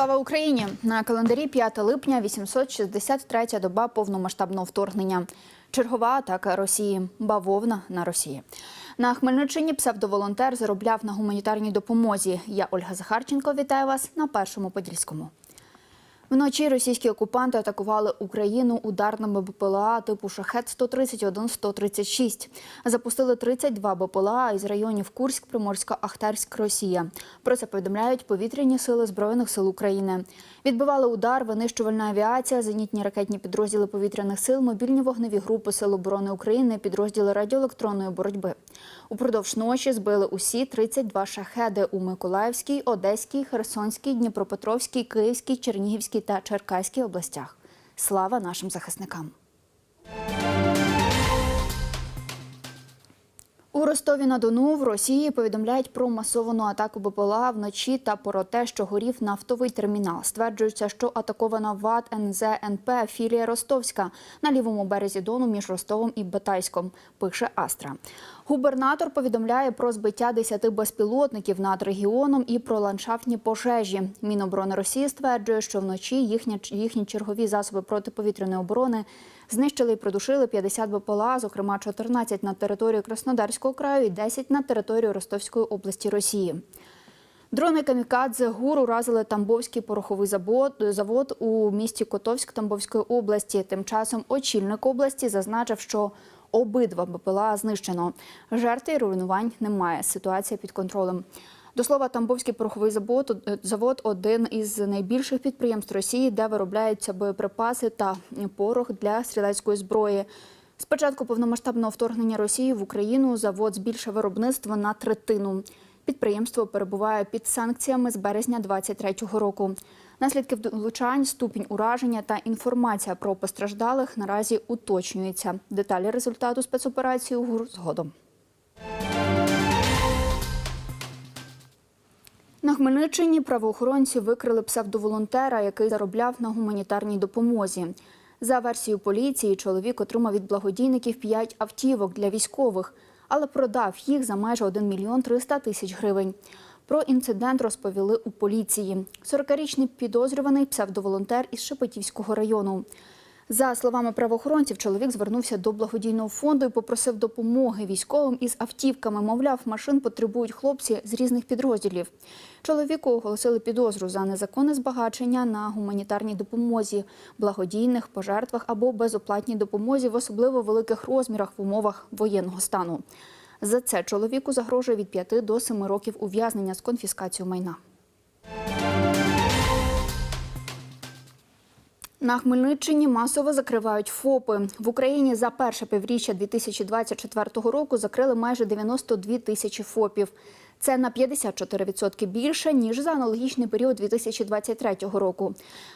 Слава Україні! На календарі 5 липня, 863 доба повномасштабного вторгнення. Чергова атака Росії. Бавовна на Росії. На Хмельниччині псевдоволонтер заробляв на гуманітарній допомозі. Я Ольга Захарченко. Вітаю вас на першому подільському. Вночі російські окупанти атакували Україну ударними БПЛА типу шахет 131-136. Запустили 32 БПЛА із районів Курськ, Приморська, Ахтарськ, Росія. Про це повідомляють повітряні сили збройних сил України. Відбивали удар, винищувальна авіація, зенітні ракетні підрозділи повітряних сил, мобільні вогневі групи Сил оборони України, підрозділи радіоелектронної боротьби. Упродовж ночі збили усі 32 шахеди у Миколаївській, Одеській, Херсонській, Дніпропетровській, Київській, Чернігівській та Черкаській областях. Слава нашим захисникам! У Ростові на Дону в Росії повідомляють про масовану атаку БПЛА вночі та про те, що горів нафтовий термінал. Стверджується, що атакована ВАД НЗНП філія Ростовська на лівому березі Дону між Ростовом і Батайськом. Пише Астра. Губернатор повідомляє про збиття 10 безпілотників над регіоном і про ландшафтні пожежі. Міноборони Росії стверджує, що вночі їхні, їхні чергові засоби протиповітряної оборони знищили і придушили 50 БПЛА, зокрема 14 на території Краснодарського краю і 10 на територію Ростовської області Росії. Дрони Камікадзе ГУР уразили Тамбовський пороховий завод у місті Котовськ Тамбовської області. Тим часом очільник області зазначив, що обидва БПЛА знищено. Жертв і руйнувань немає. Ситуація під контролем. До слова, Тамбовський пороховий завод завод один із найбільших підприємств Росії, де виробляються боєприпаси та порох для стрілецької зброї. З початку повномасштабного вторгнення Росії в Україну завод збільшив виробництво на третину. Підприємство перебуває під санкціями з березня 2023 року. Наслідки влучань, ступінь ураження та інформація про постраждалих наразі уточнюється. Деталі результату спецоперації у ГУР згодом. На Хмельниччині правоохоронці викрили псевдоволонтера, який заробляв на гуманітарній допомозі. За версією поліції, чоловік отримав від благодійників 5 автівок для військових, але продав їх за майже 1 мільйон 300 тисяч гривень. Про інцидент розповіли у поліції. 40-річний підозрюваний псевдоволонтер із Шепетівського району. За словами правоохоронців, чоловік звернувся до благодійного фонду і попросив допомоги військовим із автівками. Мовляв, машин потребують хлопці з різних підрозділів. Чоловіку оголосили підозру за незаконне збагачення на гуманітарній допомозі, благодійних пожертвах або безоплатній допомозі в особливо великих розмірах в умовах воєнного стану. За це чоловіку загрожує від 5 до 7 років ув'язнення з конфіскацією майна. На Хмельниччині масово закривають ФОПи. В Україні за перше півріччя 2024 року закрили майже 92 тисячі ФОПів. Це на 54% більше, ніж за аналогічний період 2023 року.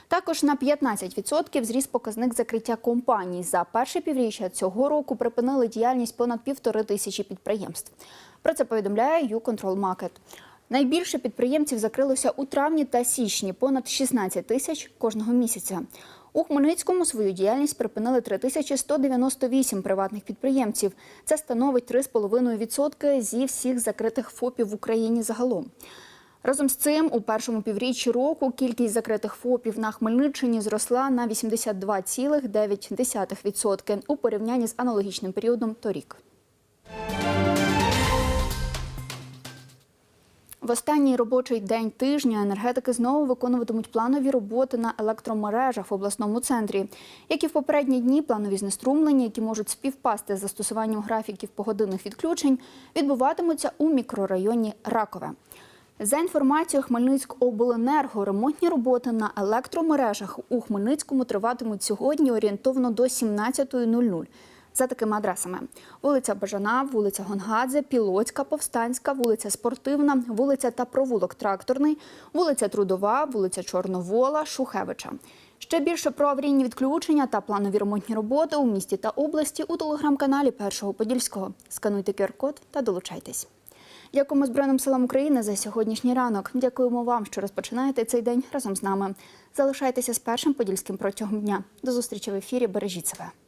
Також на 15% зріс показник закриття компаній. За перше півріччя цього року припинили діяльність понад півтори тисячі підприємств. Про це повідомляє «Юконтрол Маркет». Найбільше підприємців закрилося у травні та січні, понад 16 тисяч кожного місяця. У Хмельницькому свою діяльність припинили 3198 приватних підприємців. Це становить 3,5% зі всіх закритих ФОПів в Україні загалом. Разом з цим, у першому півріччі року кількість закритих ФОПів на Хмельниччині зросла на 82,9% у порівнянні з аналогічним періодом торік. В останній робочий день тижня енергетики знову виконуватимуть планові роботи на електромережах в обласному центрі. Як і в попередні дні, планові знеструмлення, які можуть співпасти з застосуванням графіків погодинних відключень, відбуватимуться у мікрорайоні Ракове. За інформацією Хмельницькобленерго, ремонтні роботи на електромережах у Хмельницькому триватимуть сьогодні орієнтовно до 17.00 за такими адресами: вулиця Бажана, вулиця Гонгадзе, Пілоцька, Повстанська, вулиця Спортивна, вулиця та провулок Тракторний, вулиця Трудова, вулиця Чорновола, Шухевича. Ще більше про аварійні відключення та планові ремонтні роботи у місті та області у телеграм-каналі Першого Подільського. Скануйте QR-код та долучайтесь. Дякуємо Збройним силам України за сьогоднішній ранок. Дякуємо вам, що розпочинаєте цей день разом з нами. Залишайтеся з першим подільським протягом дня. До зустрічі в ефірі. Бережіть себе.